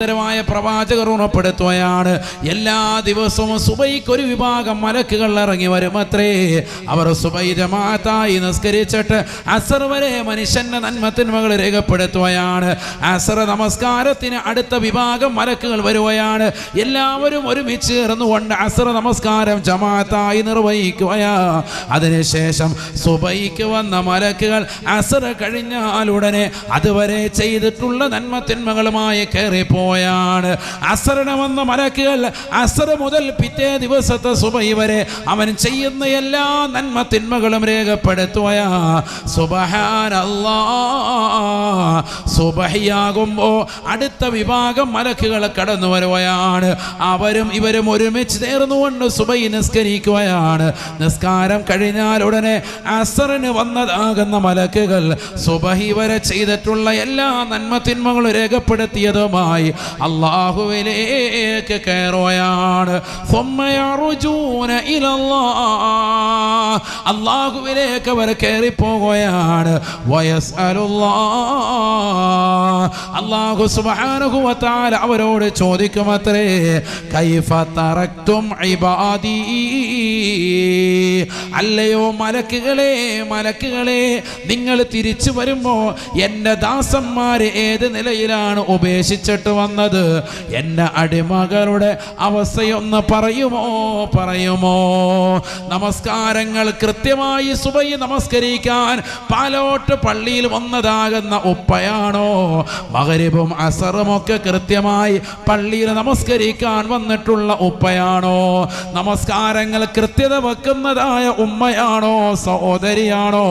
ായ പ്രവാചകർ ഉറപ്പെടുത്തുകയാണ്. എല്ലാ ദിവസവും സുബൈക്ക് ഒരു വിഭാഗം മലക്കുകൾ ഇറങ്ങി വരുമത്രേ. അവർ സുബൈ ജമാഅത്തായി നിസ്കരിച്ചിട്ട് അസർ വരെ മനുഷ്യന്റെ നന്മത്തിന്മകൾ രേഖപ്പെടുത്തുകയാണ്. അസർ നമസ്കാരത്തിന് അടുത്ത വിഭാഗം മലക്കുകൾ വരുകയാണ്. എല്ലാവരും ഒരുമിച്ച് ചേർന്നുകൊണ്ട് അസർ നമസ്കാരം ജമാഅത്തായി നിർവഹിക്കുകയാ. അതിനുശേഷം സുബൈക്ക് വന്ന മലക്കുകൾ അസർ കഴിഞ്ഞാലുടനെ അതുവരെ ചെയ്തിട്ടുള്ള നന്മത്തിന്മകളുമായി കയറിപ്പോയാണ് അസറിന് വന്ന മലക്കുകൾ അസർ മുതൽ പിറ്റേ ദിവസത്തെ സുബൈ വരെ അവൻ ചെയ്യുന്ന എല്ലാ നന്മ തിന്മകളും രേഖപ്പെടുത്തുകയാ. സുബഹാനല്ലാ. അടുത്ത വിഭാഗം മലക്കുകൾ കടന്നു വരുകയാണ്. അവരും ഇവരും ഒരുമിച്ച് നേർന്നുകൊണ്ട് സുബൈ നിസ്കരിക്കുകയാണ്. നിസ്കാരം കഴിഞ്ഞാൽ ഉടനെ അസറിന് വന്നതാകുന്ന മലക്കുകൾ സുബഹി വരെ ചെയ്തിട്ടുള്ള എല്ലാ നന്മ തിന്മകളും രേഖപ്പെടുത്തിയതുമായി അള്ളാഹുവിലേക്ക് കയറുകയാണ്. അള്ളാഹുവിലേക്ക് അവർ കയറിപ്പോകുകയാണ്. വയസ് അള്ളാഹു സുബാനുഭവത്താൽ അവരോട് ചോദിക്കുമത്രേ കൈഫ തറക്തും ഇബാദി? അല്ലയോ മലക്കുകളെ മലക്കുകളെ നിങ്ങൾ തിരിച്ചു വരുമ്പോ എന്റെ ദാസന്മാരെ ഏത് നിലയിലാണ് ഉപേക്ഷിച്ചിട്ട് വന്നത് എന്റെ അടിമകളുടെ അവസ്ഥയൊന്ന് പറയുമോ? പറയുമോ? നമസ്കാരങ്ങൾ കൃത്യമായി സുബൈ നമസ്കരിക്കാൻ പാലോട്ട് പള്ളിയിൽ വന്നതാകുന്ന ഉപ്പയാണോ? മകരിബും അസറും ഒക്കെ കൃത്യമായി പള്ളിയിൽ നമസ്കരിക്കാൻ വന്നിട്ടുള്ള ഉപ്പയാണോ? നമസ്കാരങ്ങൾ കൃത്യത വെക്കുന്നതായ ഉമ്മയാണോ? സഹോദരിയാണോ?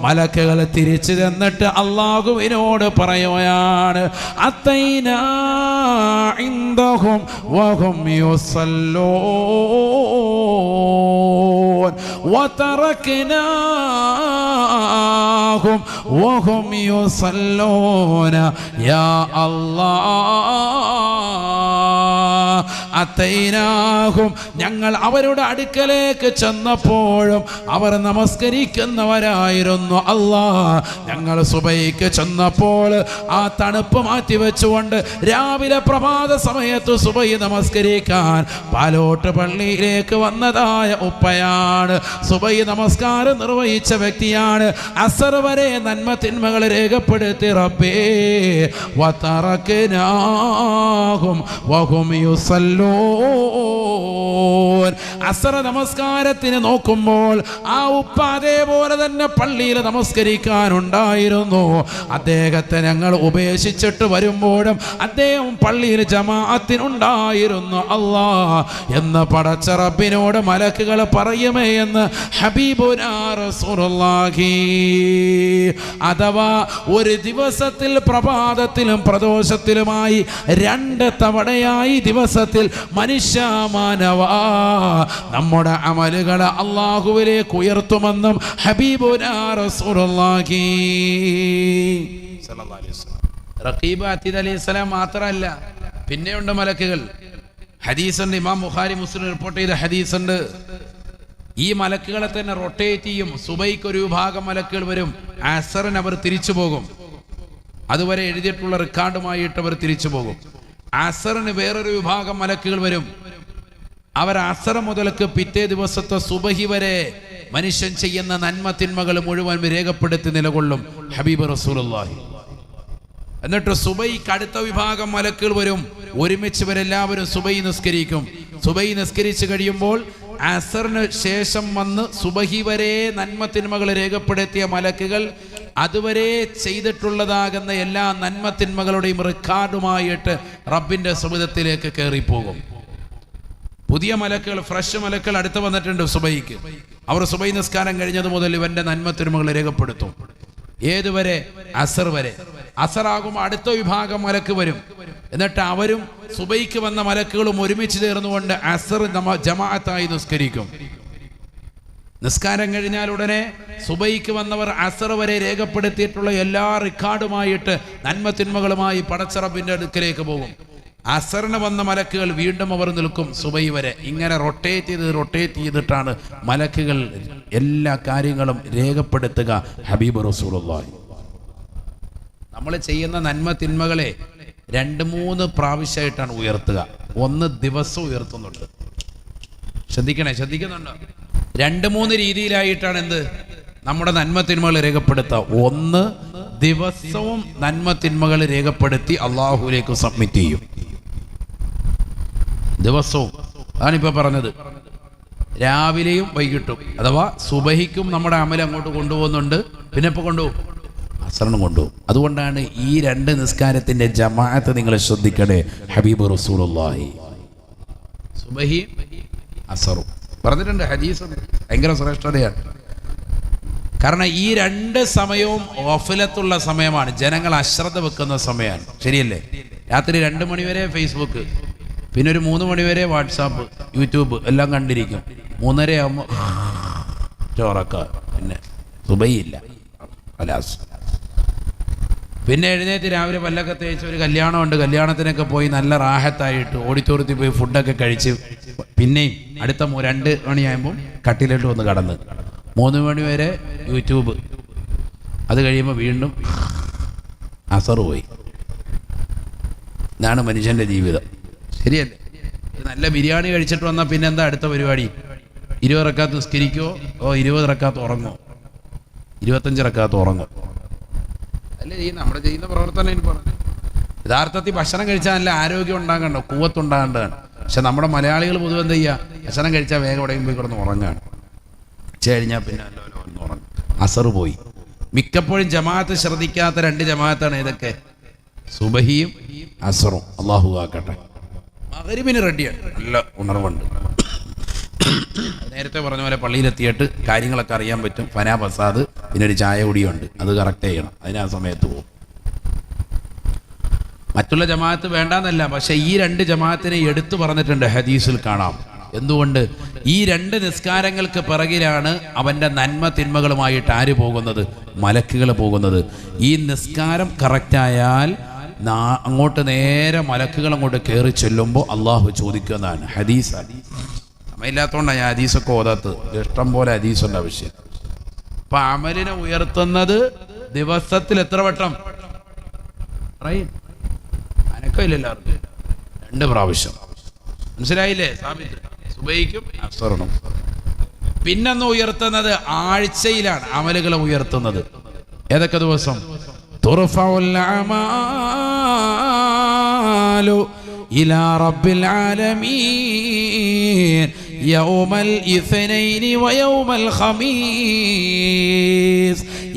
മലക്കുകൾ തിരിച്ചു തന്നിട്ട് അള്ളാഹുവിനോട് പറയുകയാണ് അത്തൈന ഇൻദഹും വഹും യുസല്ലൂൻ وتركناهم وهم يصلون يا الله അത്തൈനാഹും ഞങ്ങൾ അവരുടെ അടുക്കലേക്ക് ചെന്നപ്പോഴും അവർ നമസ്കരിക്കുന്നവരായിരുന്നു അല്ലാ ഞങ്ങൾ സുബൈക്ക് ചെന്നപ്പോൾ ആ തണുപ്പ് മാറ്റി വെച്ചുകൊണ്ട് രാവിലെ പ്രഭാത സമയത്ത് സുബൈ നമസ്കരിക്കാൻ പാലോട്ട് പള്ളിയിലേക്ക് വന്നതായ ഉപ്പയാണ്. സുബൈ നമസ്കാരം നിർവഹിച്ച വ്യക്തിയാണ്. അസർ വരെ നന്മ തിന്മകൾ രേഖപ്പെടുത്തി റബ്ബേ വതറക്നാഹും വഹും അസറ നമസ്കാരത്തിന് നോക്കുമ്പോൾ ആ ഉപ്പ അതേപോലെ തന്നെ പള്ളിയിൽ നമസ്കരിക്കാനുണ്ടായിരുന്നു. അദ്ദേഹത്തെ ഞങ്ങൾ ഉപേക്ഷിച്ചിട്ട് വരുമ്പോഴും അദ്ദേഹം പള്ളിയിൽ ജമാഅത്തിനുണ്ടായിരുന്നു അള്ളാ എന്ന് പടച്ച റബ്ബിനോട് മലക്കുകൾ പറയുമേ എന്ന് ഹബീബുനാ റസൂലുള്ളാഹി അഥവാ ഒരു ദിവസത്തിൽ പ്രഭാതത്തിലും പ്രദോഷത്തിലുമായി രണ്ട് തവണയായി ദിവസത്തിൽ മനുഷ്യ മാനവ നമ്മുടെ അമലുകൾ അള്ളാഹുവിലേക്ക് ഉയർത്തുമെന്നും ഹബീബുനാ റസൂലുള്ളാഹി സല്ലല്ലാഹു അലൈഹി. റഖീബ് അത്തീദ് അലി ഇസ്ലാം മാത്രമല്ല പിന്നെയുണ്ട് മലക്കുകൾ. ഹദീസുണ്ട് ഇമാം ബുഖാരി മുസ്ലിം റിപ്പോർട്ട് ചെയ്ത ഹദീസുണ്ട്. ഈ മലക്കുകളെ തന്നെ റൊട്ടേറ്റ് ചെയ്യും. സുബൈക്ക് ഒരു വിഭാഗം മലക്കുകൾ വരും. അസറിന് അവർ തിരിച്ചു പോകും. അതുവരെ എഴുതിയിട്ടുള്ള റെക്കോർഡുമായിട്ട് അവർ തിരിച്ചു പോകും. അസറിന് വേറൊരു വിഭാഗം മലക്കുകൾ വരും. അവർ അസർ മുതൽക്ക് പിറ്റേ ദിവസത്തെ സുബഹി വരെ മനുഷ്യൻ ചെയ്യുന്ന നന്മ തിന്മകൾ മുഴുവൻ രേഖപ്പെടുത്തി നിലകൊള്ളും. ഹബീബ് റസൂലുള്ളാഹി. എന്നിട്ട് സുബൈക്ക് അടുത്ത വിഭാഗം മലക്കുകൾ വരും. ഒരുമിച്ച് ഇവരെല്ലാവരും സുബൈ നിസ്കരിക്കും. സുബൈ നിസ്കരിച്ചു കഴിയുമ്പോൾ അസറിന് ശേഷം വന്ന് സുബഹി വരെ നന്മ തിന്മകൾ രേഖപ്പെടുത്തിയ മലക്കുകൾ അതുവരെ ചെയ്തിട്ടുള്ളതാകുന്ന എല്ലാ നന്മ തിന്മകളുടെയും റെക്കാർഡുമായിട്ട് റബ്ബിന്റെ സുബിതത്തിലേക്ക് കയറിപ്പോകും. പുതിയ മലക്കുകൾ ഫ്രഷ് മലക്കുകൾ അടുത്ത് വന്നിട്ടുണ്ട് സുബൈക്ക്. അവർ സുബൈ നിസ്കാരം കഴിഞ്ഞത് മുതൽ ഇവന്റെ നന്മ തിന്മകൾ രേഖപ്പെടുത്തും. ഏതുവരെ അസർ വരെ. അസറാകുമ്പോൾ അടുത്ത വിഭാഗം മലക്ക് വരും. എന്നിട്ട് അവരും സുബൈക്ക് വന്ന മലക്കുകളും ഒരുമിച്ച് ചേർന്നുകൊണ്ട് അസർ ജമാഅത്തായി നിസ്കരിക്കും. നിസ്കാരം കഴിഞ്ഞാൽ ഉടനെ സുബൈക്ക് വന്നവർ അസർ വരെ രേഖപ്പെടുത്തിയിട്ടുള്ള എല്ലാ റെക്കോർഡുമായിട്ട് നന്മ തിന്മകളുമായി പടച്ചറബിന്റെ അടുക്കലേക്ക് പോകും. അസറിന് വന്ന മലക്കുകൾ വീണ്ടും അവർ നിൽക്കും സുബൈ വരെ. ഇങ്ങനെ റൊട്ടേറ്റ് ചെയ്ത് റൊട്ടേറ്റ് ചെയ്തിട്ടാണ് മലക്കുകൾ എല്ലാ കാര്യങ്ങളും രേഖപ്പെടുത്തുക ഹബീബ് റസൂലുള്ളാഹി. നമ്മൾ ചെയ്യുന്ന നന്മ തിന്മകളെ രണ്ട് മൂന്ന് പ്രാവശ്യമായിട്ടാണ് ഉയർത്തുക. ഒന്ന് ദിവസം ഉയർത്തുന്നുണ്ട്. ശ്രദ്ധിക്കണേ ശ്രദ്ധിക്കുന്നുണ്ടോ? രണ്ട് മൂന്ന് രീതിയിലായിട്ടാണ് എന്ത്? നമ്മുടെ നന്മ തിന്മകൾ രേഖപ്പെടുത്തുക. ഒന്ന് ദിവസവും നന്മ തിന്മകൾ രേഖപ്പെടുത്തി അള്ളാഹുലേക്ക് സബ്മിറ്റ് ചെയ്യും. ദിവസവും. അതാണിപ്പോ പറഞ്ഞത്. രാവിലെയും വൈകിട്ടും. അഥവാ സുബഹിക്കും നമ്മുടെ അമൽ അങ്ങോട്ട് കൊണ്ടുപോകുന്നുണ്ട്. പിന്നെ ഇപ്പൊ കൊണ്ടുപോകും. അസറിനും കൊണ്ടുപോകും. അതുകൊണ്ടാണ് ഈ രണ്ട് നിസ്കാരത്തിന്റെ ജമാഅത്ത് നിങ്ങൾ ശ്രദ്ധിക്കണേ. ഹബീബ് റസൂലുള്ളാഹി. സുബഹി അസറും. പറഞ്ഞിട്ടുണ്ട് ഹദീസ് ഭയങ്കര ശ്രേഷ്ഠതയാണ്. കാരണം ഈ രണ്ട് സമയവും ഓഫിലത്തുള്ള സമയമാണ്. ജനങ്ങൾ അശ്രദ്ധ വെക്കുന്ന സമയമാണ്. ശരിയല്ലേ? രാത്രി രണ്ട് മണിവരെ ഫേസ്ബുക്ക്. പിന്നെ ഒരു മൂന്ന് മണിവരെ വാട്സാപ്പ് യൂട്യൂബ് എല്ലാം കണ്ടിരിക്കും. മൂന്നര ആകുമ്പോൾ ചോറക്ക പിന്നെ സുബൈയില്ല. അലാസ് പിന്നെ എഴുന്നേറ്റ് രാവിലെ പല്ലൊക്കെ തേച്ച് ഒരു കല്യാണമുണ്ട്. കല്യാണത്തിനൊക്കെ പോയി നല്ല റാഹത്തായിട്ട് ഓഡിറ്റോറിയത്തിൽ പോയി ഫുഡൊക്കെ കഴിച്ച് പിന്നെയും അടുത്ത രണ്ട് മണിയാകുമ്പോൾ കട്ടിലോട്ട് വന്ന് കടന്ന്. മൂന്ന് മണി വരെ യൂട്യൂബ്. അത് കഴിയുമ്പോൾ വീണ്ടും അസർ പോയി ഇതാണ് മനുഷ്യന്റെ ജീവിതം. ശരിയല്ലേ? നല്ല ബിരിയാണി കഴിച്ചിട്ട് വന്നാൽ പിന്നെ എന്താ അടുത്ത പരിപാടി? ഇരുപത് റക്കാത്ത് നിസ്കരിക്കോ? ഓ ഇരുപത് റക്കാത്ത് ഉറങ്ങോ. ഇരുപത്തഞ്ച് റക്കാത്ത് ഉറങ്ങോ. അല്ലേ ഈ നമ്മുടെ ചെയ്യുന്ന പ്രവർത്തനം എനിക്ക് പറഞ്ഞു യഥാർത്ഥത്തിൽ ഭക്ഷണം കഴിച്ചാൽ നല്ല ആരോഗ്യം ഉണ്ടാകണ്ടോ? കൂവത്തുണ്ടാകേണ്ടതാണ്. പക്ഷെ നമ്മുടെ മലയാളികൾ പൊതുവെ എന്താ ചെയ്യുക ഭക്ഷണം കഴിച്ചാൽ വേഗം എവിടെയും പോയി കിടന്ന് ഉറങ്ങാണ്. ഉച്ച കഴിഞ്ഞാൽ പിന്നെ ഉറങ്ങും. അസർ പോയി. മിക്കപ്പോഴും ജമാഅത്ത് ശ്രദ്ധിക്കാത്ത രണ്ട് ജമാഅത്താണ് ഇതൊക്കെ സുബഹിയും അസറും. അള്ളാഹു ആക്കട്ടെ. മകരിബിന് റെഡിയാണ്. നല്ല ഉണർവുണ്ട്. നേരത്തെ പറഞ്ഞ പോലെ പള്ളിയിലെത്തിയിട്ട് കാര്യങ്ങളൊക്കെ അറിയാൻ പറ്റും. ഫനാ പ്രസാദ് പിന്നെ ഒരു ചായ കുടിയുണ്ട്. അത് കറക്റ്റ് ചെയ്യണം. അതിന് ആ സമയത്ത് പോകും. മറ്റുള്ള ജമാഅത്ത് വേണ്ടാന്നല്ല പക്ഷെ ഈ രണ്ട് ജമാഅത്തിനെ എടുത്തു പറഞ്ഞിട്ടുണ്ട് ഹദീസിൽ കാണാം. എന്തുകൊണ്ട്? ഈ രണ്ട് നിസ്കാരങ്ങൾക്ക് പിറകിലാണ് അവന്റെ നന്മ തിന്മകളുമായിട്ട് ആര് പോകുന്നത്? മലക്കുകൾ പോകുന്നത്. ഈ നിസ്കാരം കറക്റ്റായാൽ അങ്ങോട്ട് നേരെ മലക്കുകൾ അങ്ങോട്ട് കയറി ചെല്ലുമ്പോൾ അള്ളാഹു ചോദിക്കുന്നതാണ് ഹദീസ്. സമയമില്ലാത്തതുകൊണ്ടാണ് ഞാൻ ഹദീസൊക്കെ ഓതാത്തത്. ഇഷ്ടം പോലെ ഹദീസുണ്ട് ആവശ്യം അപ്പൊ അമലിനെ ഉയർത്തുന്നത് ദിവസത്തിൽ എത്ര വട്ടം? അനക്കമില്ലല്ലോ രണ്ട് പ്രാവശ്യം. മനസ്സിലായില്ലേ? സുബൈക്കും പിന്നൊന്ന് ഉയർത്തുന്നത് ആഴ്ചയിലാണ് അമലുകളെ ഉയർത്തുന്നത്. ഏതൊക്കെ ദിവസം? തുറഫഉൽ അമാലു ഇലാ റബ്ബിൽ ആലമീൻ യൗമൽ ഇസ്നൈനി വയൗമൽ ഖമീസ്.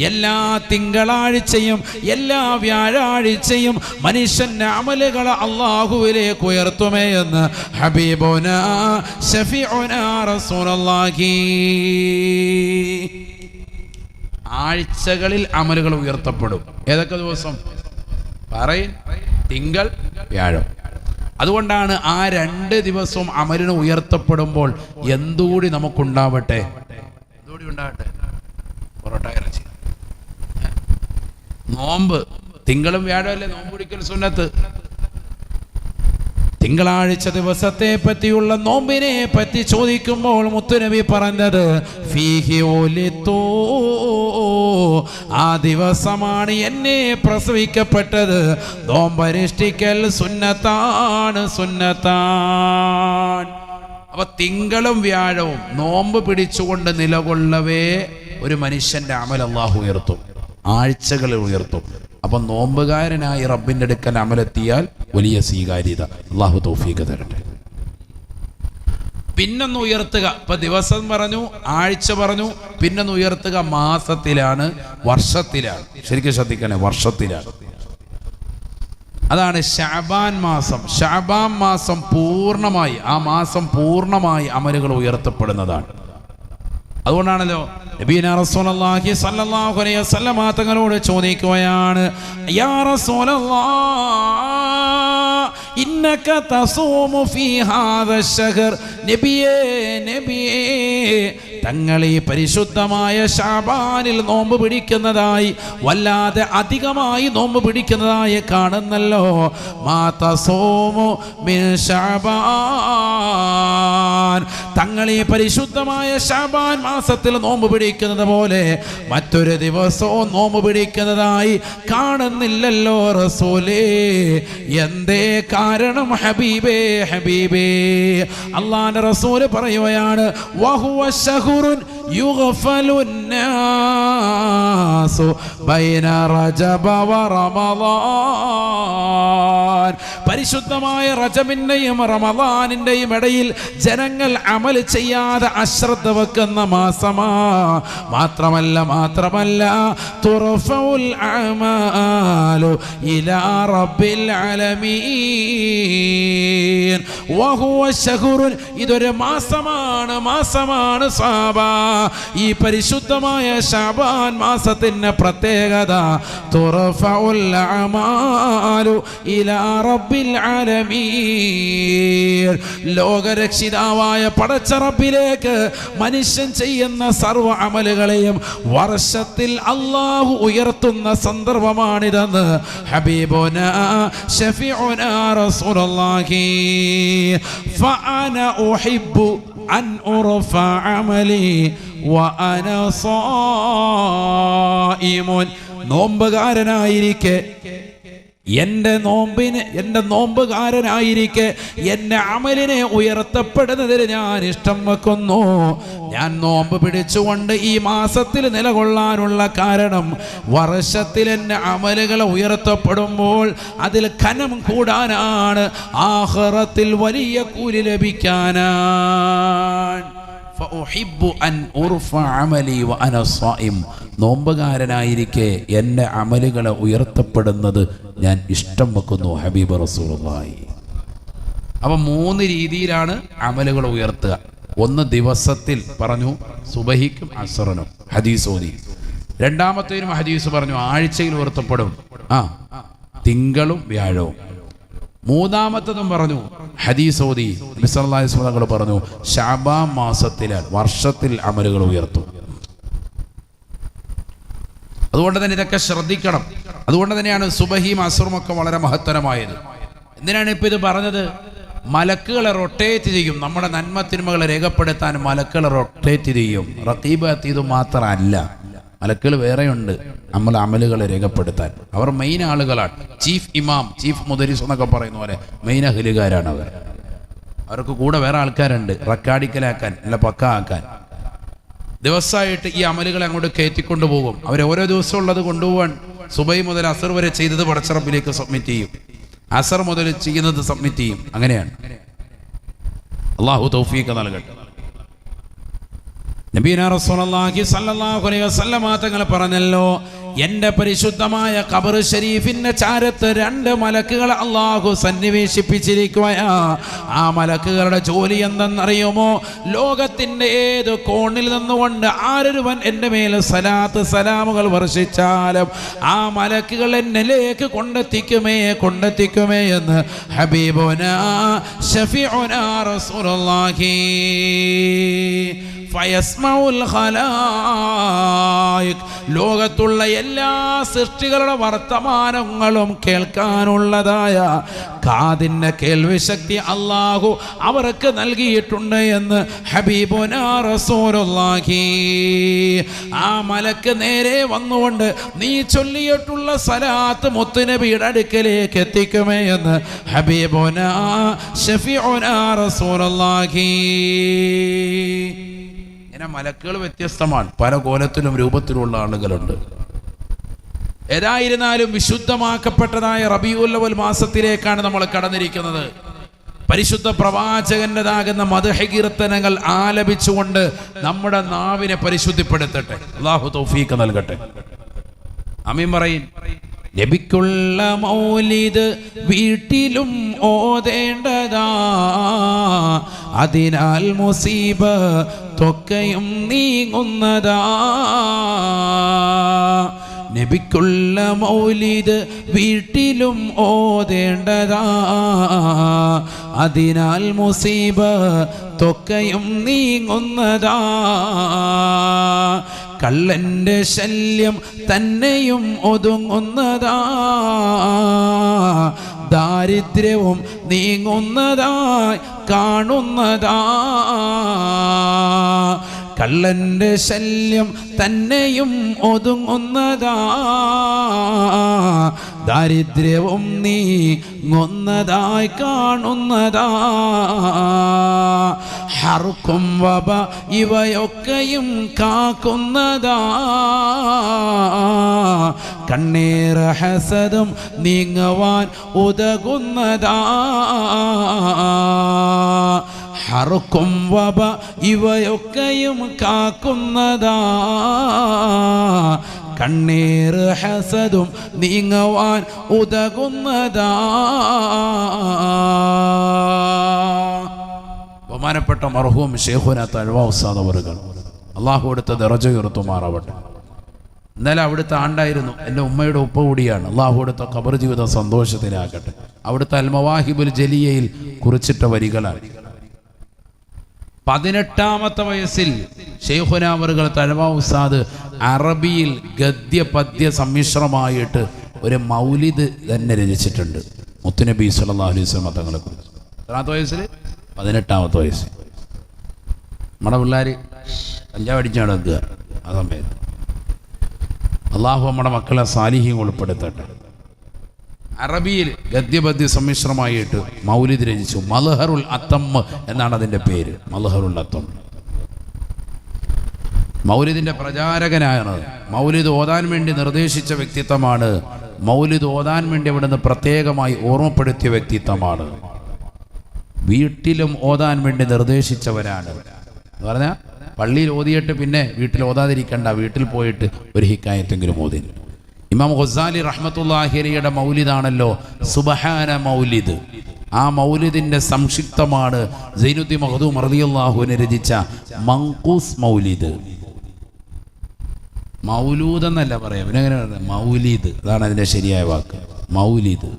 എല്ലാ തിങ്കളാഴ്ചയും എല്ലാ വ്യാഴാഴ്ചയും മനുഷ്യന്റെ അമലുകൾ അള്ളാഹുവിലേക്ക് ഉയർത്തുമേ എന്ന് ഹബീബുന ഷഫീഉന റസൂലുള്ളാഹി. ആഴ്ചകളിൽ അമലുകൾ ഉയർത്തപ്പെടും. ഏതൊക്കെ ദിവസം? പറയും. തിങ്കൾ വ്യാഴം. അതുകൊണ്ടാണ് ആ രണ്ട് ദിവസവും അമലിന് ഉയർത്തപ്പെടുമ്പോൾ എന്തുകൂടി നമുക്കുണ്ടാവട്ടെ? എന്തുകൂടി ഉണ്ടാവട്ടെ? പൊറോട്ട ഇറച്ചി. നോമ്പ്. തിങ്കളും വ്യാഴമല്ലേ നോമ്പ് പിടിക്കൽ സുന്നത്ത്. തിങ്കളാഴ്ച ദിവസത്തെ പറ്റിയുള്ള നോമ്പിനെ പറ്റി ചോദിക്കുമ്പോൾ മുത്തുനബി പറഞ്ഞത് ഫീഹി ആ ദിവസമാണ് എന്നെ പ്രസവിക്കപ്പെട്ടത്. നോമ്പരിഷ്ഠിക്കൽ സുന്നത്താണ് സുന്നത്താൻ അപ്പൊ തിങ്കളും വ്യാഴവും നോമ്പ് പിടിച്ചുകൊണ്ട് നിലകൊള്ളവേ ഒരു മനുഷ്യന്റെ അമൽ അള്ളാഹു ഉയർത്തും ആഴ്ചകളിൽ ഉയർത്തും. അപ്പൊ നോമ്പുകാരനായി റബ്ബിന്റെ അടുക്കൽ അമലെത്തിയാൽ വലിയ സ്വീകാര്യത. അള്ളാഹു തോഫീക്ക് തരട്ടെ. പിന്നൊന്ന് ഉയർത്തുക. ഇപ്പൊ ദിവസം പറഞ്ഞു ആഴ്ച പറഞ്ഞു പിന്നൊന്ന് ഉയർത്തുക മാസത്തിലാണ് വർഷത്തിലാണ്. ശരിക്കും ശ്രദ്ധിക്കണേ വർഷത്തിലാണ്. അതാണ് ഷാബാൻ മാസം. ഷാബാൻ മാസം പൂർണമായി ആ മാസം പൂർണമായി അമലുകൾ ഉയർത്തപ്പെടുന്നതാണ്. അതുകൊണ്ടാണല്ലോ നബീന റസൂലുള്ളാഹി സല്ലല്ലാഹു അലൈഹി വസല്ലമ തങ്ങളോട് ചോദിക്കുകയാണ് യാ റസൂലല്ലാഹ് ഇന്നക തസൂമു ഫീ ഹാദ നബിയേ നബിയേ തങ്ങൾ ഈ പരിശുദ്ധമായ ഷാബാനിൽ നോമ്പ് പിടിക്കുന്നതായി വല്ലാതെ അധികമായി നോമ്പ് പിടിക്കുന്നതായി കാണുന്നല്ലോ. മാത സോമു ഷാബാൻ പരിശുദ്ധമായ ഷാബാൻ മാസത്തിൽ നോമ്പ് പിടിക്കുന്നത് പോലെ മറ്റൊരു ദിവസവും നോമ്പ് പിടിക്കുന്നതായി കാണുന്നില്ലല്ലോ റസൂലേ. എന്തേ കാരണം ഹബീബേ ഹബീബേ? അള്ളാന്റെ റസൂൽ പറയുകയാണ് വഹുവ مذكور يغفل الناس. بين رجب ورمضان പരിശുദ്ധമായ റജബിന്റെയും റമദാനിന്റെയും ഇടയിൽ ജനങ്ങൾ അമൽ ചെയ്യാതെ അശ്രദ്ധ വെക്കുന്ന മാസമാ മാത്രമല്ല മാത്രമല്ല തുറഫുൽ അമാലു ഇലാ റബ്ബിൽ ആലമീൻ വഹുവ ശഹുറുൻ ഇതൊരു മാസമാണ് മാസമാണ് സാബ ഈ പരിശുദ്ധമായ ഷാബാൻ മാസത്തിന്റെ പ്രത്യേകത ലോകരക്ഷിതാവായ പടച്ചറപ്പിലേക്ക് മനുഷ്യൻ ചെയ്യുന്ന സർവ അമലുകളെയും വർഷത്തിൽ അള്ളാഹു ഉയർത്തുന്ന സന്ദർഭമാണിതെന്ന് ഹബീബോന ഷഫീഉന ഫഅന ഉഹിബ്ബു അൻ ഉറഫ അമലി. വഅന സായിമുൻ. നോമ്പുകാരനായിരിക്കെ. എന്റെ നോമ്പിന് എന്റെ നോമ്പുകാരനായിരിക്കെ. എന്റെ അമലിനെ ഉയർത്തപ്പെടുന്നതിന് ഞാൻ ഇഷ്ടം വെക്കുന്നു. ഞാൻ നോമ്പ് പിടിച്ചുകൊണ്ട് ഈ മാസത്തിൽ നിലകൊള്ളാനുള്ള കാരണം വർഷത്തിൽ എന്റെ അമലുകൾ ഉയർത്തപ്പെടുമ്പോൾ അതിൽ കനം കൂടാനാണ്. ആഹ്റത്തിൽ വലിയ കൂലി ലഭിക്കാനാണ്. നോമ്പുകാരനായിരിക്കെ എന്റെ അമലുകളെ ഉയർത്തപ്പെടുന്നത് ഞാൻ ഇഷ്ടം വെക്കുന്നു ഹബീബ് റസൂലുള്ളാഹി. അപ്പം മൂന്ന് രീതിയിലാണ് അമലുകൾ ഉയർത്തുക. ഒന്ന് ദിവസത്തിൽ പറഞ്ഞു സുബഹിക്കും അസറനും. ഹദീസ് ഓതി. രണ്ടാമത്തേനും ഹദീസ് പറഞ്ഞു ആഴ്ചയിൽ ഉയർത്തപ്പെടും. ആ തിങ്കളും വ്യാഴവും. മൂന്നാമത്തതും പറഞ്ഞു ഹദീസ് ഓതി തങ്ങൾ പറഞ്ഞു ഷാബാം മാസത്തിൽ വർഷത്തിൽ അമലുകൾ ഉയർത്തും. അതുകൊണ്ട് തന്നെ ഇതൊക്കെ ശ്രദ്ധിക്കണം. അതുകൊണ്ട് തന്നെയാണ് സുബഹിയും അസുറും ഒക്കെ വളരെ മഹത്തരമായത്. എന്തിനാണ് ഇപ്പൊ ഇത് പറഞ്ഞത്? മലക്കുകളെ റൊട്ടേറ്റ് ചെയ്യും. നമ്മുടെ നന്മ തിന്മകളെ രേഖപ്പെടുത്താൻ മലക്കുകളെ റൊട്ടേറ്റ് ചെയ്യും. റത്തീബ് അത്തീത് മാത്രമല്ല മലക്കുകൾ വേറെയുണ്ട്. നമ്മൾ അമലുകളെ രേഖപ്പെടുത്താൻ. അവർ മെയിൻ ആളുകളാണ്. ചീഫ് ഇമാം ചീഫ് മുദരിസ് എന്നൊക്കെ പറയുന്ന പോലെ മെയിൻ അഹലുകാരാണ് അവർ. അവർക്ക് കൂടെ വേറെ ആൾക്കാരുണ്ട്. റെക്കാർഡിക്കലാക്കാൻ അല്ല പക്ക ആക്കാൻ ദിവസമായിട്ട് ഈ അമലുകളെ അങ്ങോട്ട് കയറ്റിക്കൊണ്ടു പോകും. അവർ ഓരോ ദിവസവും ഉള്ളത് കൊണ്ടുപോകാൻ സുബൈ മുതൽ അസർ വരെ ചെയ്തത് പടച്ചറപ്പിലേക്ക് സബ്മിറ്റ് ചെയ്യും. അസർ മുതൽ ചെയ്യുന്നത് സബ്മിറ്റ് ചെയ്യും. അങ്ങനെയാണ്. അള്ളാഹു തൗഫീഖ് നൽകട്ടെ. നബീന റസൂലുള്ളാഹി സ്വല്ലല്ലാഹു അലൈഹി വസല്ലമ തങ്ങളെ പറഞ്ഞല്ലോ എന്റെ പരിശുദ്ധമായ ഖബർ ഷരീഫിന്റെ ചാരത്ത് രണ്ട് മലക്കുകൾ അള്ളാഹു സന്നിവേശിപ്പിച്ചിരിക്കുകയാ. ആ മലക്കുകളുടെ ജോലി എന്തെന്നറിയുമോ? ലോകത്തിന്റെ ഏത് കോണിൽ നിന്നുകൊണ്ട് ആരൊരുവൻ എന്റെ മേൽ സലാത്ത് സലാമുകൾ വർഷിച്ചാലും ആ മലക്കുകൾ എന്നിലേക്ക് കൊണ്ടെത്തിക്കുമേ കൊണ്ടെത്തിക്കുമേ എന്ന് ഹബീബുന ഷഫീഉന റസൂലുള്ളാഹി. ഖലായിക്. ലോകത്തുള്ള എല്ലാ സൃഷ്ടികളുടെ വർത്തമാനങ്ങളും കേൾക്കാനുള്ളതായ കാതിന്റെ കേൾവിശക്തി അള്ളാഹു അവർക്ക് നൽകിയിട്ടുണ്ട് എന്ന് ഹബീബുന റസൂലുള്ളാഹി. ആ മലക്ക് നേരെ വന്നുകൊണ്ട് നീ ചൊല്ലിയിട്ടുള്ള സലാത്ത് മുത്തുനബിയുടെ അടുക്കലേക്ക് എത്തിക്കുമേ എന്ന് ഹബീബുന ഷഫീഉന റസൂലുള്ളാഹി. മലക്കുകൾ വ്യത്യസ്തമാണ്. പല കോലത്തിലും രൂപത്തിലുള്ള ആളുകളുണ്ട്. ഏതായിരുന്നാലും വിശുദ്ധമാക്കപ്പെട്ടതായ റബിയുല്ലവൽ മാസത്തിലേക്കാണ് നമ്മൾ കടന്നിരിക്കുന്നത്. പരിശുദ്ധ പ്രവാചകന്റേതാകുന്ന മതഹകീർത്തനങ്ങൾ ആലപിച്ചുകൊണ്ട് നമ്മുടെ നാവിനെ പരിശുദ്ധിപ്പെടുത്തട്ടെ. അള്ളാഹു തൗഫീഖ് നൽകട്ടെ. അമീൻ പറയും. ലഭിക്കുള്ള മൗലിത് വീട്ടിലും ഓതേണ്ടതാ. അതിനാൽ മുസീബ തൊക്കയും നീങ്ങുന്നതാ. നബിക്കുള്ള മൗലിദ് വീട്ടിലും ഓതേണ്ടതാ. അതിനാൽ മുസീബ തൊക്കയും നീങ്ങുന്നതാ. കള്ളന്റെ ശല്യം തന്നെയും ഒതുങ്ങുന്നതാ. ദാരിദ്ര്യവും നീങ്ങുന്നതായി കാണുന്നതാ. കള്ളന്റെ ശല്യം തന്നെയും ഒതുങ്ങുന്നതാ. ദാരിദ്ര്യവും നീങ്ങുന്നതായി കാണുന്നതാ. ഹർക്കും വബ ഇവയൊക്കെയും കാക്കുന്നതാ. കണ്ണീർ ഹസദും നീങ്ങുവാൻ ഉതകുന്നതാ. ഹറുക്കും വബ ഇവയൊക്കെയും കാക്കുന്നതാ. കണ്ണീർ ഹസദും നീങ്ങുവാൻ ഉതകുന്നതാ. ബഹുമാനപ്പെട്ട മർഹൂം ഷേഖുന തഴവാസാദവറുകൾ അള്ളാഹു എടുത്ത ദറജ ഉയർത്തുമാറാവട്ടെ ഇന്നലെ അവിടുത്തെ ആണ്ടായിരുന്നു എന്റെ ഉമ്മയുടെ ഉപ്പ കൂടിയാണ്. അള്ളാഹു എടുത്ത ഖബർ ജീവിതം സന്തോഷത്തിലാക്കട്ടെ അവിടുത്തെ അൽമവാഹിബുൽ ജലിയയിൽ കുറിച്ചിട്ട വരികളാണ്. പതിനെട്ടാമത്തെ വയസ്സിൽ ഷെയ്ഖുനാമറുകൾ തഴവാ ഉസ്താദ് അറബിയിൽ ഗദ്യ പദ്യ സമ്മിശ്രമായിട്ട് ഒരു മൗലിദ് തന്നെ രചിച്ചിട്ടുണ്ട്. മുത്തുനബി സല്ലല്ലാഹു അലൈഹി വസല്ലം തങ്ങളെ കുറിച്ച് എത്രാമത്തെ വയസ്സിൽ പതിനെട്ടാമത്തെ വയസ്സിൽ. നമ്മുടെ പിള്ളേർ കഞ്ചാവ് അടിച്ച് നടക്കുക ആ സമയത്ത്. അള്ളാഹു നമ്മുടെ മക്കളെ സാലിഹ്യം ഉൾപ്പെടുത്തട്ടെ. അറബിയിൽ ഗദ്യപദ്യ സമ്മിശ്രമായിട്ട് മൗലിദ് രചിച്ചു. മലഹറുൽ അത്തമ്മ് എന്നാണ് അതിന്റെ പേര്. മലഹറുൽ അത്തം. മൗലിദിന്റെ പ്രചാരകനാണ്. മൗലിദ് ഓതാൻ വേണ്ടി നിർദ്ദേശിച്ച വ്യക്തിത്വമാണ്. മൗലിദ് ഓതാൻ വേണ്ടി അവിടുന്ന് പ്രത്യേകമായി ഓർമ്മപ്പെടുത്തിയ വ്യക്തിത്വമാണ്. വീട്ടിലും ഓതാൻ വേണ്ടി നിർദ്ദേശിച്ചവരാണ്. എന്ന് പറഞ്ഞാൽ പള്ളിയിൽ ഓതിയിട്ട് പിന്നെ വീട്ടിൽ ഓതാതിരിക്കണ്ട. വീട്ടിൽ പോയിട്ട് ഒരു ഹിക്കായത്തെങ്കിലും ഓതി. ഇമാം ഖുസാലി റഹ്മത്തുല്ലാഹിരിയുടെ മൗലിദാണല്ലോ. സുബഹാന മൗലിദ്. ആ മൗലിദിന്റെ സംക്ഷിപ്തമാണ് സൈനുദ്ദീൻ മഹദൂ മറിയാഹുവിന് രചിച്ച മങ്കൂസ് മൗലിദ്. മൗലൂദ് എന്നല്ല പറയാം പിന്നെ എങ്ങനെ പറയുന്നത് മൗലിദ്. അതാണ് അതിന്റെ ശരിയായ വാക്ക്. മൗലിദ്.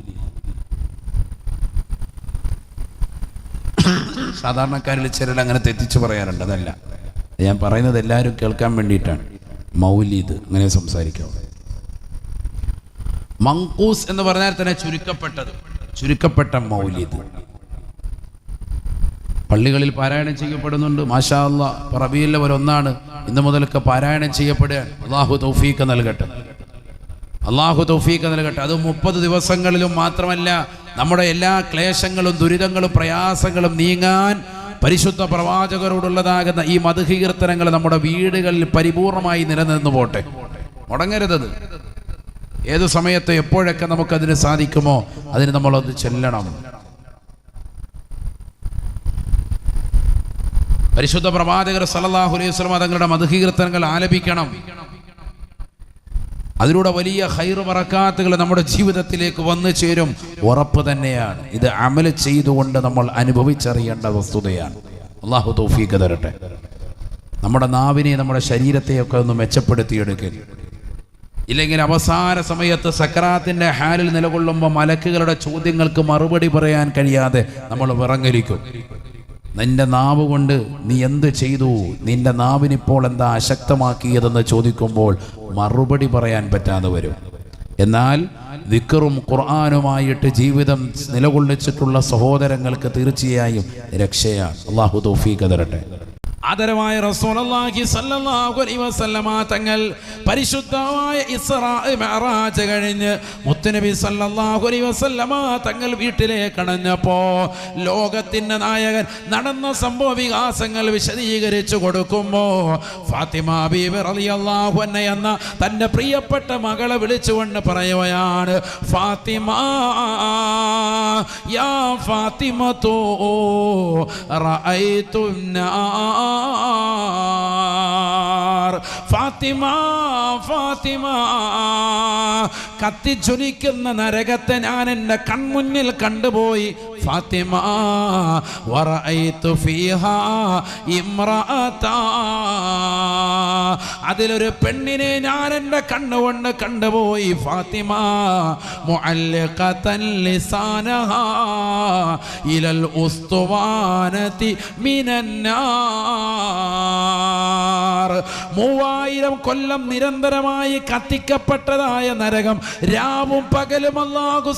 സാധാരണക്കാരിൽ ചിലർ അങ്ങനെ തെറ്റിച്ച് പറയാറുണ്ട് അതല്ല. ഞാൻ പറയുന്നത് എല്ലാവരും കേൾക്കാൻ വേണ്ടിയിട്ടാണ്. മൗലിദ്. അങ്ങനെ സംസാരിക്കാം. മങ്കൂസ് എന്ന് പറഞ്ഞാൽ തന്നെ ചുരുക്കപ്പെട്ടത്. ചുരുക്കപ്പെട്ട മൗലിദ്. പള്ളികളിൽ പാരായണം ചെയ്യപ്പെടുന്നുണ്ട്. മാഷാ അല്ലാ ഒന്നാണ് ഇന്ന് മുതലൊക്കെ പാരായണം ചെയ്യപ്പെടുകയാണ് അള്ളാഹു തൗഫീഖ് നൽകട്ടെ. അള്ളാഹു തൗഫീഖ് നൽകട്ടെ. അത് മുപ്പത് ദിവസങ്ങളിലും മാത്രമല്ല നമ്മുടെ എല്ലാ ക്ലേശങ്ങളും ദുരിതങ്ങളും പ്രയാസങ്ങളും നീങ്ങാൻ പരിശുദ്ധ പ്രവാചകരോടുള്ളതാകുന്ന ഈ മധുകീർത്തനങ്ങൾ നമ്മുടെ വീടുകളിൽ പരിപൂർണമായി നിലനിന്ന് പോട്ടെ. മുടങ്ങരുതത്. ഏത് സമയത്ത് എപ്പോഴൊക്കെ നമുക്കതിന് സാധിക്കുമോ അതിന് നമ്മളത് ചെല്ലണം. പരിശുദ്ധ പ്രവാചകർ സല്ലല്ലാഹു അലൈഹി തങ്ങളുടെ മധുകീർത്തനങ്ങൾ ആലപിക്കണം. അതിലൂടെ വലിയ ഹൈറ് വറക്കാത്തുകൾ നമ്മുടെ ജീവിതത്തിലേക്ക് വന്നു ചേരും. ഉറപ്പ് തന്നെയാണ്. ഇത് അമൽ ചെയ്തുകൊണ്ട് നമ്മൾ അനുഭവിച്ചറിയേണ്ട വസ്തുതയാണ്. അള്ളാഹു തൗഫീഖ് തരട്ടെ. നമ്മുടെ നാവിനെ നമ്മുടെ ശരീരത്തെയൊക്കെ ഒന്ന് മെച്ചപ്പെടുത്തിയെടുക്കൽ ഇല്ലെങ്കിൽ അവസാന സമയത്ത് സക്രാത്തിന്റെ ഹാലിൽ നിലകൊള്ളുമ്പോൾ മലക്കുകളുടെ ചോദ്യങ്ങൾക്ക് മറുപടി പറയാൻ കഴിയാതെ നമ്മൾ വിറങ്ങലിക്കും. നിന്റെ നാവ് കൊണ്ട് നീ എന്ത് ചെയ്തു? നിന്റെ നാവിനിപ്പോൾ എന്താ അശക്തമാക്കിയതെന്ന് ചോദിക്കുമ്പോൾ മറുപടി പറയാൻ പറ്റാതെ വരും. എന്നാൽ വിക്കറും ഖുർആാനുമായിട്ട് ജീവിതം നിലകൊള്ളിച്ചിട്ടുള്ള സഹോദരങ്ങൾക്ക് തീർച്ചയായും രക്ഷയാണ് അള്ളാഹു തൗഫീഖ് തരട്ടെ. ആദരവായ റസൂലി സല്ലാഹുലി വസല്ലമാ തങ്ങൾ പരിശുദ്ധമായ ഇസ്രാജ് കഴിഞ്ഞ് മുത്തുനബി സല്ലാഹുലി വസല്ലമാ തങ്ങൾ വീട്ടിലേക്ക് അണഞ്ഞപ്പോൾ ലോകത്തിന്റെ നായകൻ നടന്ന സംഭവ വികാസങ്ങൾ വിശദീകരിച്ചു കൊടുക്കുമ്പോൾ ഫാത്തിമ ബീബർ അലി അള്ളാഹു എന്ന തന്റെ പ്രിയപ്പെട്ട മകളെ വിളിച്ചുകൊണ്ട് പറയുകയാണ് ഫാത്തിമ യാ ഫാത്തിമ തോ റഅയ്തുന്നാ ഫാത്തിമ ഫാത്തിമ കത്തിജ്വലിക്കുന്ന നരകത്തെ ഞാൻ എന്റെ കൺമുന്നിൽ കണ്ടുപോയി. ഫാത്തിമ അതിലൊരു പെണ്ണിനെ ഞാൻ എന്റെ കണ്ണുകൊണ്ട് കണ്ടുപോയി. ഫാത്തിമ ഇലൽ ഉസ്തുവാനതി മിനന്നാർ മൂവായിരം കൊല്ലം നിരന്തരമായി കത്തിക്കപ്പെട്ടതായ നരകം രാവും പകലും അല്ലാഹു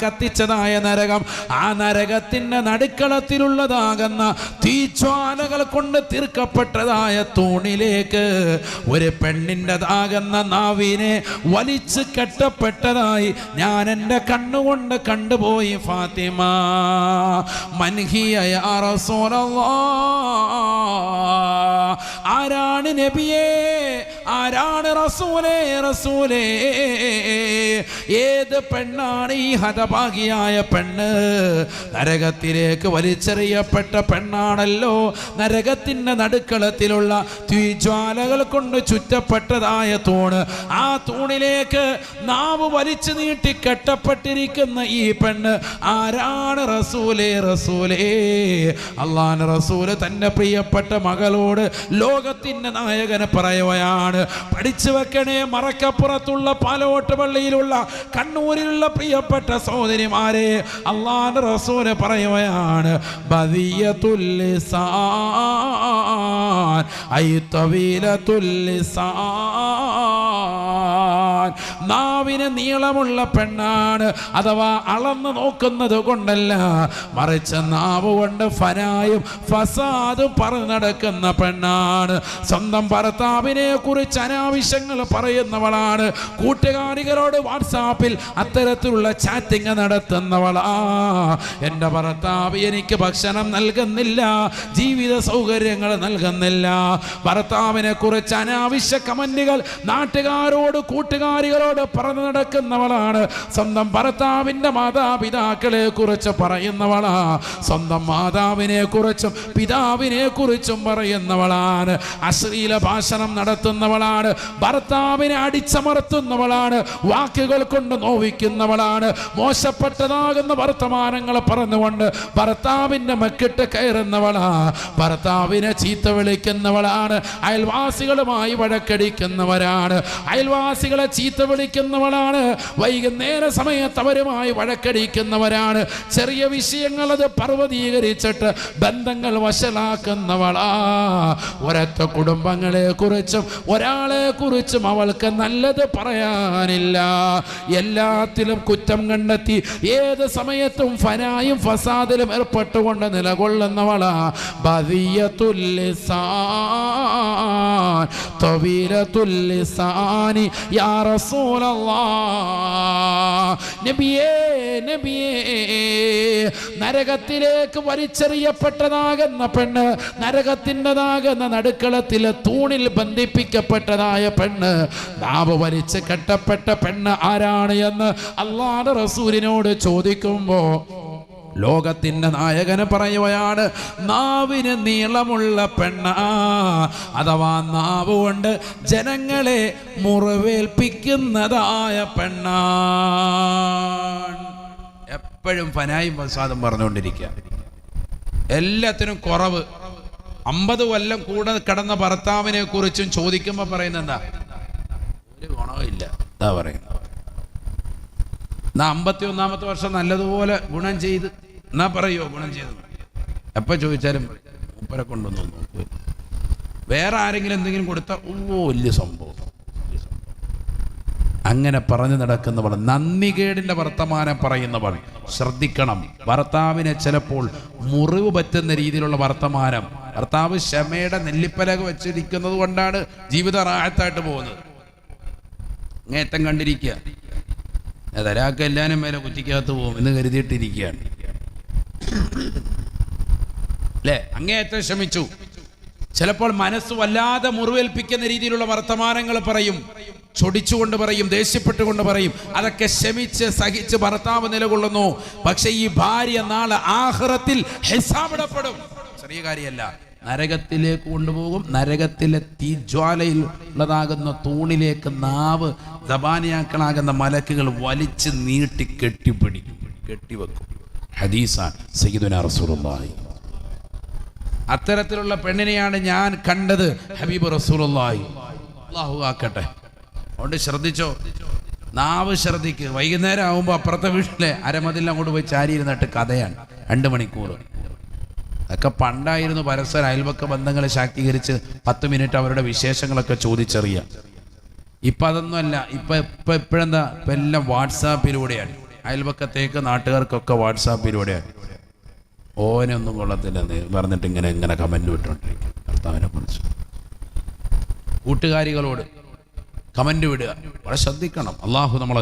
കത്തിച്ചതായ നരകം ആ നരകത്തിന്റെ നടുക്കളത്തിലുള്ളതാകുന്ന തീജ്വാലകൾ കൊണ്ട് തീർക്കപ്പെട്ടതായ തൂണിലേക്ക് ഒരു പെണ്ണിന്റെതാകുന്ന നാവിനെ വലിച്ചു കെട്ടപ്പെട്ടതായി ഞാൻ എന്റെ കണ്ണുകൊണ്ട് കണ്ടുപോയി ഫാത്തിമ മൻഹിയ യാ റസൂലല്ലാഹ്. ആരാണ് നബിയേ? ആരാണ് റസൂലേ? റസൂലേ ഏത് പെണ്ണാണ് ഈ ഹതഭാഗിയായ പെണ്ണ്? നരകത്തിലേക്ക് വലിച്ചെറിയപ്പെട്ട പെണ്ണാണല്ലോ. നരകത്തിന്റെ നടുക്കളത്തിലുള്ള തീജ്വാലകൾ കൊണ്ട് ചുറ്റപ്പെട്ടതായ തൂണ്. ആ തൂണിലേക്ക് നാവ് വലിച്ചു നീട്ടി കെട്ടപ്പെട്ടിരിക്കുന്ന ഈ പെണ്ണ് ആരാണ് റസൂലേ? റസൂലേ അള്ളാൻ റസൂൽ തന്റെ പ്രിയപ്പെട്ട മകളോട് ലോകത്തിന്റെ നായകനെ പറയുകയാണ്. പഠിച്ചു വെക്കണേ മറക്കപ്പുറത്തുള്ള പാലോട്ട് പള്ളിയിലുള്ള കണ്ണൂരിലുള്ള പ്രിയപ്പെട്ട സഹോദരിമാരെ അള്ളാന്റെ റസൂൽ പറയുകയാണ് നാവിന് നീളമുള്ള പെണ്ണാണ് അഥവാ അളന്ന് നോക്കുന്നത് കൊണ്ടല്ല മറിച്ച് നാവ് കൊണ്ട് ഫനായും ഫസാദും പറഞ്ഞു നടക്കുന്ന പെണ്ണാണ്. സ്വന്തം ഭർത്താവിനെ കുറിച്ച് അനാവശ്യങ്ങൾ പറയുന്നവളാണ്. കൂട്ടുകാരികളോട് വാട്സാപ്പിൽ അത്തരത്തിലുള്ള ചാറ്റിംഗ് നടത്തുന്നവളാ. എന്റെ ഭർത്താവ് എനിക്ക് ഭക്ഷണം നൽകുന്നില്ല ജീവിത സൗകര്യങ്ങൾ നൽകുന്നില്ല. ഭർത്താവിനെ കുറിച്ച് അനാവശ്യ കമന്റുകൾ നാട്ടുകാരോട് കൂട്ടുകാരികളോട് പറഞ്ഞു നടക്കുന്നവളാണ്. സ്വന്തം ഭർത്താവിന്റെ മാതാപിതാക്കളെ കുറിച്ച് പറയുന്നവളാ. സ്വന്തം മാതാവിനെ കുറിച്ചും പിതാവിനെ കുറിച്ചും പറയുന്നവളാണ്. അശ്ലീല ഭാഷണം നടത്തുന്നവളാണ്. ഭർത്താവിനെ അടിച്ചമർത്തുന്നവളാണ്. വാക്കുകൾ കൊണ്ട് നോവിക്കുന്നവളാണ്. മോശപ്പെട്ടതാകുന്ന വർത്തമാനങ്ങൾ പറഞ്ഞുകൊണ്ട് ഭർത്താവിന്റെ മക്കിട്ട് കയറുന്നവളാ. ഭർത്താവിനെ ചീത്ത വിളിക്കുന്നവളാണ്. അയൽവാസികളുമായി വഴക്കടിക്കുന്നവരാണ്. അയൽവാസികളെ ചീത്ത വിളിക്കുന്നവളാണ്. വൈകുന്നേര സമയത്ത് അവരുമായി വഴക്കടിക്കുന്നവരാണ്. ചെറിയ വിഷയങ്ങൾ അത് പർവതീകരിച്ചിട്ട് ബന്ധങ്ങൾ വശലാക്കുന്നവളാ ഒരൊറ്റ കുടുംബങ്ങളെ കുറിച്ചും ഒരാളെ കുറിച്ചും അവൾക്ക് നല്ലത് പറയാനില്ല. എല്ലാത്തിലും കുറ്റം കണ്ടെത്തി ഏത് സമയത്തും ഫനായും ഫസാദിലും ഏർപ്പെട്ടുകൊണ്ട് നിലകൊള്ളുന്നവളാ. ബദിയത്തുൽ ലിസാൻ തവീലത്തുൽ ലിസാനി യാ റസൂലല്ലാ നബിയേ നബിയേ നരകത്തിലേക്ക് വലിച്ചെറിയപ്പെട്ടതാകുന്ന പെണ്ണ് നരകത്തിന്റെതാകുന്ന നടുക്കളത്തിലെ തൂണിൽ ബന്ധിപ്പിക്കപ്പെട്ടതായ പെണ്ണ്. നാവ് വലിച്ച് കെട്ടപ്പെട്ട പെണ്ണ് ആരാണ് എന്ന് അള്ളാഹ് റസൂലിനോട് ചോദിക്കുമ്പോ ലോകത്തിന്റെ നായകന് പറയുകയാണ് നാവിന് നീളമുള്ള പെണ്ണ. അഥവാ നാവ് കൊണ്ട് ജനങ്ങളെ മുറിവേൽപ്പിക്കുന്നതായ പെണ്ണ എപ്പോഴും ഫനായും പ്രസാദം പറഞ്ഞുകൊണ്ടിരിക്കുക. എല്ലാത്തിനും കുറവ്. അമ്പത് കൊല്ലം കൂടെ കിടന്ന ഭർത്താവിനെ കുറിച്ചും ചോദിക്കുമ്പോൾ പറയുന്നത് എന്താ? ഒരു ഗുണവും ഇല്ല. എന്താ പറയുന്നത്. എന്നാ അമ്പത്തി ഒന്നാമത്തെ വർഷം നല്ലതുപോലെ ഗുണം ചെയ്ത് എന്നാ പറയോ ഗുണം ചെയ്ത്? എപ്പോൾ ചോദിച്ചാലും മൂപ്പരെ കൊണ്ടൊന്നും നോക്ക്. വേറെ ആരെങ്കിലും എന്തെങ്കിലും കൊടുത്താൽ ഓ വലിയ സംഭവം. അങ്ങനെ പറഞ്ഞു നടക്കുന്നവൾ നന്ദികേടിന്റെ വർത്തമാനം പറയുന്നവൾ. ശ്രദ്ധിക്കണം. ഭർത്താവിനെ ചിലപ്പോൾ മുറിവ് പറ്റുന്ന രീതിയിലുള്ള വർത്തമാനം ഭർത്താവ് ക്ഷമയുടെ നെല്ലിപ്പലക വെച്ചിരിക്കുന്നത് കൊണ്ടാണ് ജീവിത റാഹത്തായിട്ട് പോകുന്നത്. അങ്ങേറ്റം കണ്ടിരിക്കുക. ഏതൊരാൾക്ക് എല്ലാവരും മേലെ കുറ്റിക്കകത്ത് പോകും എന്ന് കരുതിയിട്ടിരിക്കുകയാണ്. അല്ലേ? അങ്ങേയറ്റം ക്ഷമിച്ചു. ചിലപ്പോൾ മനസ്സ് വല്ലാതെ മുറിവേൽപ്പിക്കുന്ന രീതിയിലുള്ള വർത്തമാനങ്ങൾ പറയും. ചൊടിച്ചുകൊണ്ട് പറയും ദേഷ്യപ്പെട്ടുകൊണ്ട് പറയും. അതൊക്കെ ശമിച്ച് സഹിച്ച് ഭർത്താവ് നിലകൊള്ളുന്നു. പക്ഷെ ഈ ഭാര്യ നാളെ ആഹ്റത്തിൽ ഹിസാബിടപ്പെടും. ചെറിയ കാര്യമല്ല. നരകത്തിലേക്ക് കൊണ്ടുപോകും. നരകത്തിലെ തീജ്വാലയിൽ ഉള്ളതാകുന്ന തൂണിലേക്ക് നാവ് ദബാനിയാക്കളാകുന്ന മലക്കുകൾ വലിച്ച് നീട്ടി കെട്ടിപ്പിടിക്കും. കെട്ടിവെക്കും. ഹദീസാൻ സയ്യിദുന റസൂലുള്ളാഹി. അത്തരത്തിലുള്ള പെണ്ണിനെയാണ് ഞാൻ കണ്ടത് ഹബീബ് റസൂലുള്ളാഹി. അള്ളാഹു ആക്കട്ടെ. അതുകൊണ്ട് ശ്രദ്ധിച്ചോ? നാവ് ശ്രദ്ധിക്ക്. വൈകുന്നേരം ആകുമ്പോൾ അപ്പുറത്തെ വീട്ടിലെ അരമതിൽ അങ്ങോട്ട് പോയി ചാരിയിരുന്നിട്ട് കഥയാണ്. രണ്ട് മണിക്കൂർ അതൊക്കെ പണ്ടായിരുന്നു പരസ്പര അയൽപക്ക ബന്ധങ്ങളെ ശാക്തീകരിച്ച് പത്ത് മിനിറ്റ് അവരുടെ വിശേഷങ്ങളൊക്കെ ചോദിച്ചറിയാം. ഇപ്പം അതൊന്നുമല്ല. ഇപ്പം ഇപ്പം ഇപ്പോഴെന്താ? ഇപ്പം എല്ലാം വാട്സാപ്പിലൂടെയാണ്. അയൽപക്കത്തേക്ക് നാട്ടുകാർക്കൊക്കെ വാട്സാപ്പിലൂടെയാണ്. ഓനൊന്നും കൊള്ളത്തില്ലെന്ന് പറഞ്ഞിട്ട് ഇങ്ങനെ ഇങ്ങനെ കമന്റ് വിട്ടുകൊണ്ടിരിക്കും ഭർത്താവിനെ കുറിച്ച്. കൂട്ടുകാരികളോട് കമന്റ് വിടുക. വളരെ ശ്രദ്ധിക്കണം. അള്ളാഹു നമ്മളെ